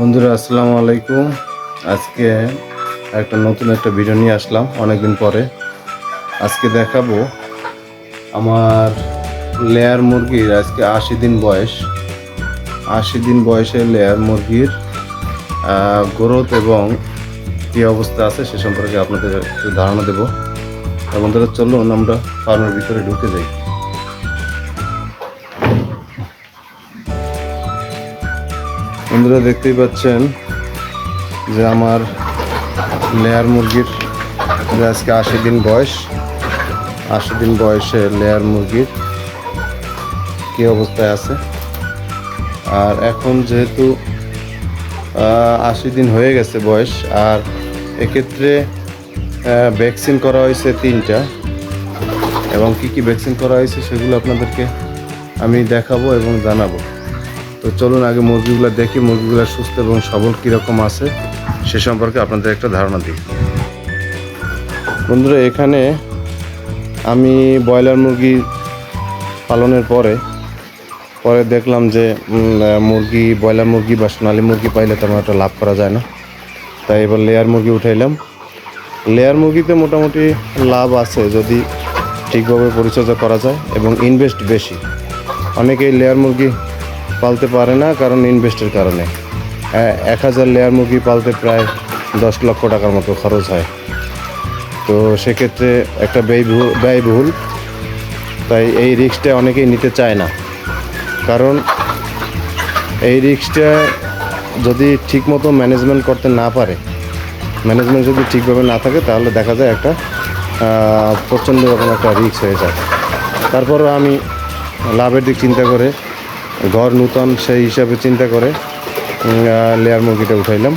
বন্ধুরা, আসসালামু আলাইকুম। আজকে একটা নতুন একটা ভিডিও নিয়ে আসলাম অনেকদিন পরে। আজকে দেখাবো আমার লেয়ার মুরগির আজকে আশি দিন বয়স। আশি দিন বয়সে লেয়ার মুরগির গ্রোথ এবং কী অবস্থা আছে সে সম্পর্কে আপনাদের একটু ধারণা দেবো। বন্ধুরা, চলুন আমরা ফার্মের ভিতরে ঢুকে যাই। বন্ধুরা দেখতেই পাচ্ছেন যে আমার লেয়ার মুরগির যে আজকে আশি দিন বয়স, আশি দিন বয়সে লেয়ার মুরগির কী অবস্থায় আছে? আর এখন যেহেতু আশি দিন হয়ে গেছে বয়স, আর এক্ষেত্রে ভ্যাকসিন করা হয়েছে তিনটা। এবং কি কি ভ্যাকসিন করা হয়েছে সেগুলো আপনাদেরকে আমি দেখাবো এবং জানাব। তো চলুন আগে মুরগিগুলো দেখি, মুরগিগুলো সুস্থ এবং সবল কীরকম আছে, সে সম্পর্কে আপনাদের একটা ধারণা দিই। বন্ধুরা, এখানে আমি ব্রয়লার মুরগি পালনের পরে পরে দেখলাম যে মুরগি, ব্রয়লার মুরগি বা সোনালি মুরগি পাইলে তেমন একটা লাভ করা যায় না। তাই এবার লেয়ার মুরগি উঠাইলাম। লেয়ার মুরগিতে মোটামুটি লাভ আছে যদি ঠিকভাবে পরিচর্যা করা যায় এবং ইনভেস্ট বেশি। অনেকেই লেয়ার মুরগি পালতে পারে না কারণ ইনভেস্টের কারণে। এ- এক হাজার লেয়ার মুরগি পালতে প্রায় দশ লক্ষ টাকার মতো খরচ হয়। তো সেক্ষেত্রে একটা ব্যয়বহুল ব্যয়বহুল, তাই এই রিস্কটা অনেকেই নিতে চায় না। কারণ এই রিস্কটা যদি ঠিকমতো ম্যানেজমেন্ট করতে না পারে ম্যানেজমেন্ট যদি ঠিকভাবে না থাকে, তাহলে দেখা যায় একটা প্রচণ্ড রকম একটা রিস্ক হয়ে যায়। তারপরও আমি লাভের দিক চিন্তা করে ঘর নূতন সেই হিসাবে চিন্তা করে লেয়ার মুরগিটা উঠাইলাম।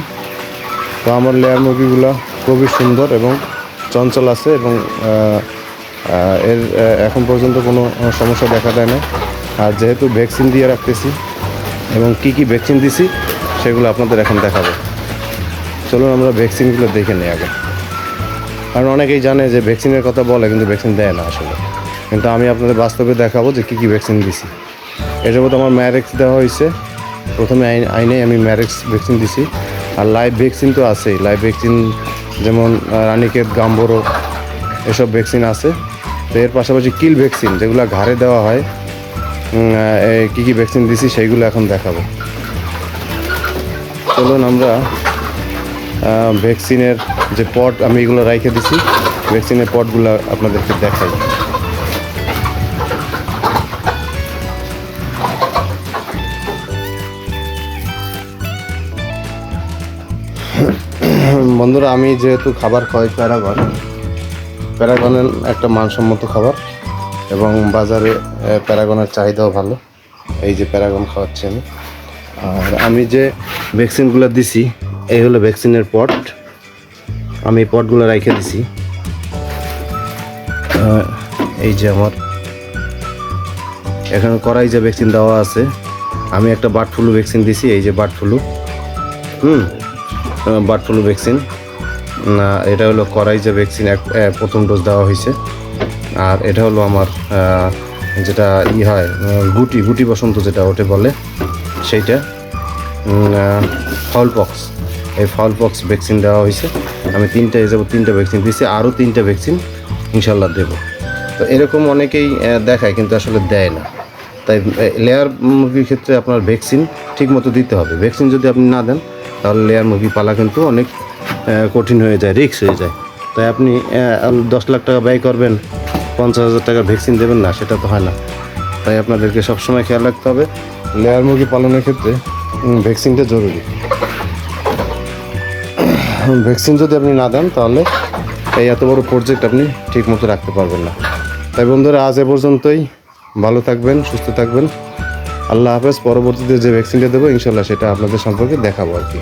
তো আমার লেয়ার মুরগিগুলো খুবই সুন্দর এবং চঞ্চল আছে এবং এর এখন পর্যন্ত কোনো সমস্যা দেখা দেয় না আর যেহেতু ভ্যাকসিন দিয়ে রাখতেছি এবং কি কি ভ্যাকসিন দিছি সেগুলো আপনাদের এখন দেখাবো। চলুন আমরা ভ্যাকসিনগুলো দেখে নিই আগে। কারণ অনেকেই জানে যে ভ্যাকসিনের কথা বলে কিন্তু ভ্যাকসিন দেয় না আসলে। কিন্তু আমি আপনাদের বাস্তবে দেখাবো যে কী কী ভ্যাকসিন দিছি। এর জন্য আমার ম্যারেক্স দেওয়া হয়েছে। প্রথমে আইন আমি ম্যারেক্স ভ্যাকসিন দিছি। আর লাইভ ভ্যাকসিন তো আছেই। লাইভ ভ্যাকসিন যেমন রানিকেত গাম্বরো, এসব ভ্যাকসিন আছে। তো এর পাশাপাশি কিল ভ্যাকসিন, যেগুলো ঘাড়ে দেওয়া হয় কী কী ভ্যাকসিন দিছি সেইগুলো এখন দেখাবো। চলুন আমরা ভ্যাকসিনের যে পট, আমি এগুলো রাইখে দিছি। ভ্যাকসিনের পটগুলো আপনাদেরকে দেখাই। বন্ধুরা, আমি যেহেতু খাবার খাই প্যারাগন, প্যারাগনের একটা মানসম্মত খাবার এবং বাজারে প্যারাগনের চাহিদাও ভালো। এই যে প্যারাগন খাওয়াচ্ছি আমি। আর আমি যে ভ্যাকসিনগুলো দিছি, এই হলো ভ্যাকসিনের পট। আমি পটগুলো রেখে দিছি। এই যে আমার এখানে করাই যে ভ্যাকসিন দেওয়া আছে, আমি একটা বার্ড ফ্লু ভ্যাকসিন দিছি, এই যে বার্ড ফ্লু হুম? Bird flu vaccine. এটা হলো করাই যে ভ্যাকসিন, এক প্রথম ডোজ দেওয়া হয়েছে। আর এটা হলো আমার যেটা ই হয় গুটি গুটি বসন্ত যেটা ওটে বলে, সেইটা। ফাউল পক্স এই ফাউল পক্স ভ্যাকসিন দেওয়া হয়েছে। আমি তিনটা যাব তিনটা ভ্যাকসিন দিয়েছি, আরও তিনটা ভ্যাকসিন ইনশাল্লাহ দেবো। তো এরকম অনেকেই দেখায়, কিন্তু আসলে দেয় না। তাই লেয়ার মুরগির ক্ষেত্রে আপনার ভ্যাকসিন ঠিক মতো দিতে হবে। ভ্যাকসিন যদি আপনি না দেন তাহলে লেয়ার মুরগি পালা কিন্তু অনেক কঠিন হয়ে যায় রিস্ক হয়ে যায়। তাই আপনি দশ লাখ টাকা ব্যয় করবেন, পঞ্চাশ হাজার টাকা ভ্যাকসিন দেবেন, না, সেটা তো হয় না। তাই আপনাদেরকে সবসময় খেয়াল রাখতে হবে লেয়ার মুরগি পালনের ক্ষেত্রে ভ্যাকসিনটা জরুরি। ভ্যাকসিন যদি আপনি না দেন, তাহলে এই এত বড় প্রজেক্ট আপনি ঠিক মতো রাখতে পারবেন না। তাই বন্ধুরা, আজ এ পর্যন্তই। ভালো থাকবেন, সুস্থ থাকবেন। আল্লাহ হাফেজ পরবর্তীতে যে ভ্যাকসিনটা দেবো ইনশাল্লাহ সেটা আপনাদের সম্পর্কে দেখাবো আর কি।